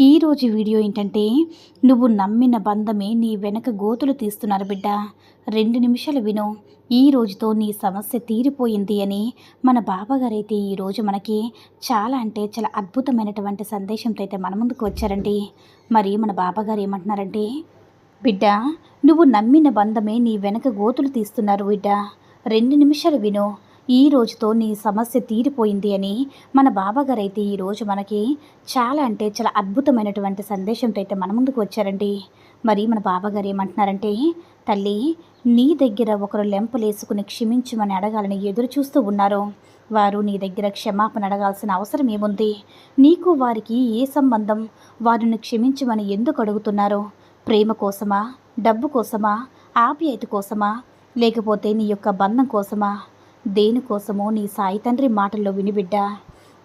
ఈరోజు వీడియో ఏంటంటే నువ్వు నమ్మిన బంధమే నీ వెనక గోతులు తీస్తున్నారు బిడ్డ. రెండు నిమిషాలు విను. ఈ రోజుతో నీ సమస్య తీరిపోయింది అని మన బాబాగారైతే ఈరోజు మనకి చాలా అంటే చాలా అద్భుతమైనటువంటి సందేశంతో అయితే మన ముందుకు వచ్చారండి. మరి మన బాబాగారు ఏమంటున్నారంటే బిడ్డ నువ్వు నమ్మిన బంధమే నీ వెనక గోతులు తీస్తున్నారు బిడ్డ. రెండు నిమిషాలు విను. ఈ రోజుతో నీ సమస్య తీరిపోయింది అని మన బాబాగారు అయితే ఈరోజు మనకి చాలా అంటే చాలా అద్భుతమైనటువంటి సందేశంతో అయితే మన ముందుకు వచ్చారండి. మరి మన బాబాగారు ఏమంటున్నారంటే తల్లి నీ దగ్గర ఒకరు లెంపలేసుకుని క్షమించమని అడగాలని ఎదురు చూస్తూ ఉన్నారు. వారు నీ దగ్గర క్షమాపణ అడగాల్సిన అవసరం ఏముంది? నీకు వారికి ఏ సంబంధం? వారిని క్షమించమని ఎందుకు అడుగుతున్నారు? ప్రేమ కోసమా? డబ్బు కోసమా? ఆప్యాయత కోసమా? లేకపోతే నీ యొక్క బంధం కోసమా? దేనికోసమో నీ సాయి తండ్రి మాటల్లో వినిబిడ్డా?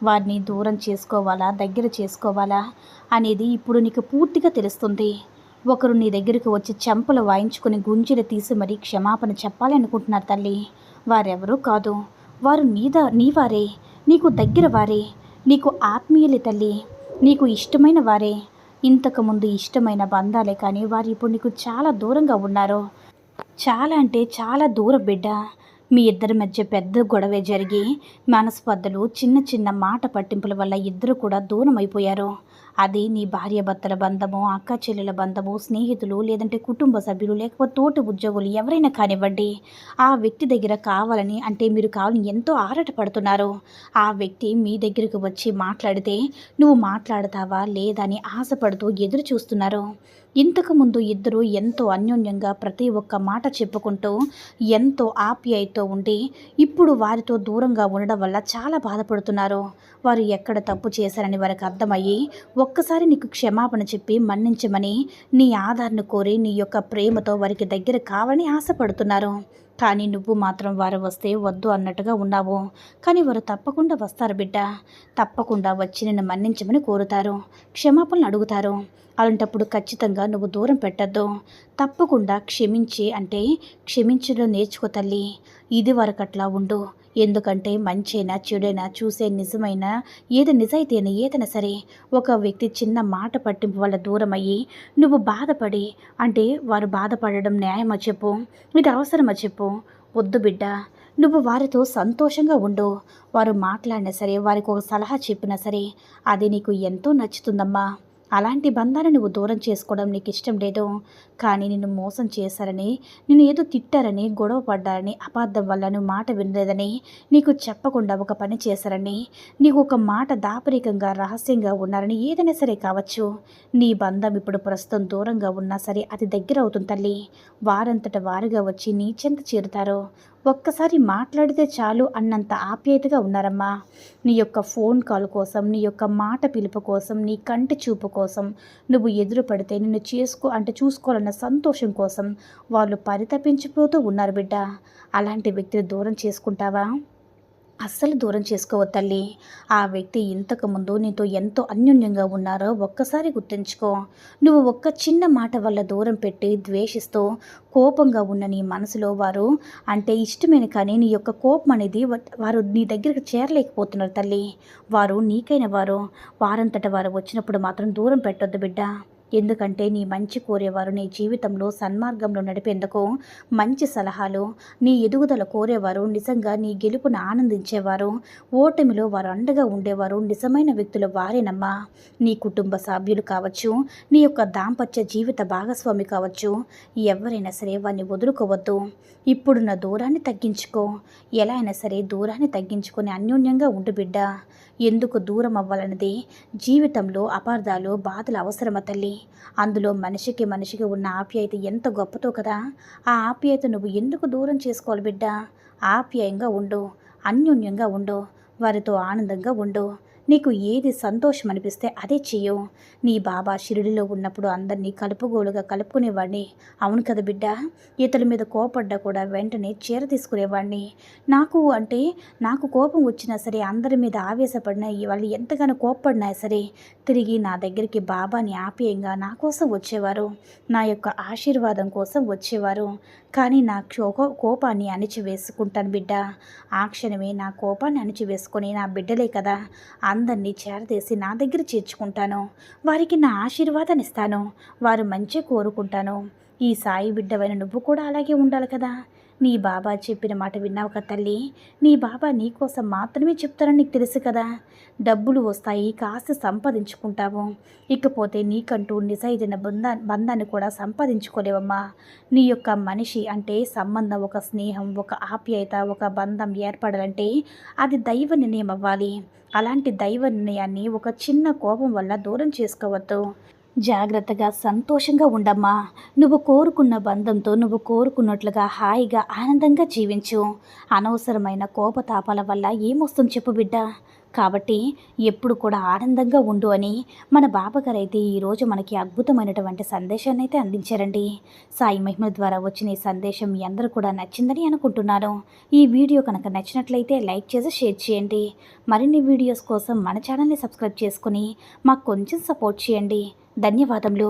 వారిని దూరం చేసుకోవాలా? దగ్గర చేసుకోవాలా? అనేది ఇప్పుడు నీకు పూర్తిగా తెలుస్తుంది. ఒకరు నీ దగ్గరికి వచ్చి చెంపలు వాయించుకుని గుంజీలు తీసి మరీ క్షమాపణ చెప్పాలనుకుంటున్నారు తల్లి. వారెవరూ కాదు. వారు నీద నీవారే. నీకు దగ్గర వారే. నీకు ఆత్మీయులే తల్లి. నీకు ఇష్టమైన వారే. ఇంతకుముందు ఇష్టమైన బంధాలే కానీ వారు ఇప్పుడు నీకు చాలా దూరంగా ఉన్నారు. చాలా అంటే చాలా దూరం బిడ్డ. మీ ఇద్దరి మధ్య పెద్ద గొడవే జరిగి మనస్పర్ధలు చిన్న చిన్న మాట పట్టింపుల వల్ల ఇద్దరు కూడా దూరం అయిపోయారు అది నీ భార్య భర్తల బంధము అక్క చెల్లెల బంధము స్నేహితులు లేదంటే కుటుంబ సభ్యులు లేకపోతే తోటి ఉద్యోగులు ఎవరైనా కానివ్వండి. ఆ వ్యక్తి దగ్గర కావాలని అంటే మీరు కావాలని ఎంతో ఆరాటపడుతున్నారు ఆ వ్యక్తి మీ దగ్గరకు వచ్చి మాట్లాడితే నువ్వు మాట్లాడతావా లేదని ఆశపడుతూ ఎదురు చూస్తున్నారు. ఇంతకుముందు ఇద్దరు ఎంతో అన్యోన్యంగా ప్రతి ఒక్క మాట చెప్పుకుంటూ ఎంతో ఆప్యాయతో ఉండి ఇప్పుడు వారితో దూరంగా ఉండడం వల్ల చాలా బాధపడుతున్నారు. వారు ఎక్కడ తప్పు చేశారని వారికి అర్థమయ్యి ఒక్కసారి నీకు క్షమాపణ చెప్పి మన్నించమని నీ ఆధార్ను కోరి నీ యొక్క ప్రేమతో వారికి దగ్గర కావాలని ఆశపడుతున్నారు. కానీ నువ్వు మాత్రం వారు వస్తే వద్దు అన్నట్టుగా ఉన్నావు. కానీ వారు తప్పకుండా వస్తారు బిడ్డ. తప్పకుండా వచ్చి నిన్ను మన్నించమని కోరుతారు. క్షమాపణలు అడుగుతారు. అలాంటప్పుడు ఖచ్చితంగా నువ్వు దూరం పెట్టద్దు. తప్పకుండా క్షమించి అంటే క్షమించడం నేర్చుకో తల్లి. ఇది వరకట్లా ఉండు. ఎందుకంటే మంచైనా చెడైనా చూసే నిజమైన ఏది నిజాయితీనా ఏదైనా సరే ఒక వ్యక్తి చిన్న మాట పట్టింపు వల్ల దూరం అయ్యి నువ్వు బాధపడి అంటే వారు బాధపడడం న్యాయమా చెప్పు? ఇది అవసరమా చెప్పు? వద్దు బిడ్డ నువ్వు వారితో సంతోషంగా ఉండు. వారు మాట్లాడినా సరే వారికి ఒక సలహా చెప్పినా సరే అది నీకు ఎంతో నచ్చుతుందమ్మా. అలాంటి బంధాన్ని నువ్వు దూరం చేసుకోవడం నీకు ఇష్టం లేదు. కానీ నిన్ను మోసం చేశారని నిన్ను ఏదో తిట్టారని గొడవ పడ్డారని అపార్థం వల్ల నువ్వు మాట వినలేదని నీకు చెప్పకుండా ఒక పని చేశారని నీకు ఒక మాట దాపరికంగా రహస్యంగా ఉన్నారని ఏదైనా సరే కావచ్చు. నీ బంధం ఇప్పుడు ప్రస్తుతం దూరంగా ఉన్నా సరే అది దగ్గర అవుతుంది తల్లి. వారంతట వారుగా వచ్చి నీ చెంత చేరుతారు. ఒక్కసారి మాట్లాడితే చాలు అన్నంత ఆప్యాయతగా ఉన్నారమ్మా. నీ యొక్క ఫోన్ కాల్ కోసం నీ యొక్క మాట పిలుపు కోసం నీ కంటి చూపు కోసం నువ్వు ఎదురు పడితే నిన్ను చేసుకో అంటే చూసుకోవాలన్న సంతోషం కోసం వాళ్ళు పరితపించిపోతూ ఉన్నారు బిడ్డ. అలాంటి వ్యక్తిని దూరం చేసుకుంటావా? అస్సలు దూరం చేసుకోవద్దు తల్లి. ఆ వ్యక్తి ఇంతకుముందు నీతో ఎంతో అన్యోన్యంగా ఉన్నారో ఒక్కసారి గుర్తుంచుకో. నువ్వు ఒక్క చిన్న మాట వల్ల దూరం పెట్టి ద్వేషిస్తూ కోపంగా ఉన్న నీ మనసులో వారు అంటే ఇష్టమైన కానీ నీ యొక్క కోపం అనేది వారు నీ దగ్గరికి చేరలేకపోతున్నారు తల్లి. వారు నీకైన వారు. వారంతట వారు వచ్చినప్పుడు మాత్రం దూరం పెట్టొద్దు బిడ్డ. ఎందుకంటే నీ మంచి కోరేవారు నీ జీవితంలో సన్మార్గంలో నడిపేందుకు మంచి సలహాలు నీ ఎదుగుదల కోరేవారు నిజంగా నీ గెలుపును ఆనందించేవారు. ఓటమిలో వారు అండగా ఉండేవారు నిజమైన వ్యక్తులు వారేనమ్మా నీ కుటుంబ సభ్యులు కావచ్చు నీ యొక్క దాంపత్య జీవిత భాగస్వామి కావచ్చు ఎవరైనా సరే వారిని వదులుకోవద్దు. ఇప్పుడున్న దూరాన్ని తగ్గించుకో. ఎలా అయినా సరే దూరాన్ని తగ్గించుకొని అన్యోన్యంగా ఉండు బిడ్డ. ఎందుకు దూరం అవ్వాలన్నది జీవితంలో అపార్థాలు బాధలు అవసరమ తల్లి? అందులో మనిషికి మనిషికి ఉన్న ఆప్యాయత ఎంత గొప్పతో కదా. ఆ ఆప్యాయత నువ్వు ఎందుకు దూరం చేసుకోవాలి బిడ్డ? ఆప్యాయంగా ఉండు అన్యోన్యంగా ఉండు వారితో ఆనందంగా ఉండు. నీకు ఏది సంతోషం అనిపిస్తే అదే చెయ్యు. నీ బాబా షిరిడిలో ఉన్నప్పుడు అందరినీ కలుపుగోలుగా కలుపుకునేవాడిని. అవును కదా బిడ్డ? ఇతరుల మీద కోపడ్డా కూడా వెంటనే చీర తీసుకునేవాడిని. నాకు అంటే నాకు కోపం వచ్చినా సరే అందరి మీద ఆవేశపడినా వాళ్ళు ఎంతగానో కోపడినా సరే తిరిగి నా దగ్గరికి బాబాని ఆప్యాయంగా నా కోసం వచ్చేవారు. నా యొక్క ఆశీర్వాదం కోసం వచ్చేవారు. కానీ నా కోపాన్ని అణిచివేసుకుంటాను బిడ్డ. ఆ క్షణమే నా కోపాన్ని అణిచివేసుకొని నా బిడ్డలే కదా. అందరినీ చేరదీసి నా దగ్గర చేర్చుకుంటాను. వారికి నా ఆశీర్వాదాన్ని ఇస్తాను వారు మంచి కోరుకుంటాను. ఈ సాయి బిడ్డవైన నువ్వు కూడా అలాగే ఉండాలి కదా. నీ బాబా చెప్పిన మాట విన్నావు కదా తల్లి? నీ బాబా నీ కోసం మాత్రమే చెప్తారని నీకు తెలుసు కదా? డబ్బులు వస్తాయి కాస్త సంపాదించుకుంటావు. ఇకపోతే నీకంటూ నిజైదైన బంధా బంధాన్ని కూడా సంపాదించుకోలేవమ్మా. నీ యొక్క మనిషి అంటే సంబంధం ఒక స్నేహం ఒక ఆప్యాయత ఒక బంధం ఏర్పడాలంటే అది దైవ నిర్ణయం అవ్వాలి. అలాంటి దైవ నిర్ణయాన్ని ఒక చిన్న కోపం వల్ల దూరం చేసుకోవద్దు. జాగ్రత్తగా సంతోషంగా ఉండమ్మా. నువ్వు కోరుకున్న బంధంతో నువ్వు కోరుకున్నట్లుగా హాయిగా ఆనందంగా జీవించు. అనవసరమైన కోపతాపాల వల్ల ఏమొస్తుంది చెప్పు బిడ్డ. కాబట్టి ఎప్పుడు కూడా ఆనందంగా ఉండు అని మన బాబాగారు అయితే ఈరోజు మనకి అద్భుతమైనటువంటి సందేశాన్ని అయితే అందించారండి. సాయి మహిమ ద్వారా వచ్చిన ఈ సందేశం మీ అందరూ కూడా నచ్చిందని అనుకుంటున్నాను. ఈ వీడియో కనుక నచ్చినట్లయితే లైక్ చేసి షేర్ చేయండి. మరిన్ని వీడియోస్ కోసం మన ఛానల్ని సబ్స్క్రైబ్ చేసుకుని మాకు కొంచెం సపోర్ట్ చేయండి. ధన్యవాదములు.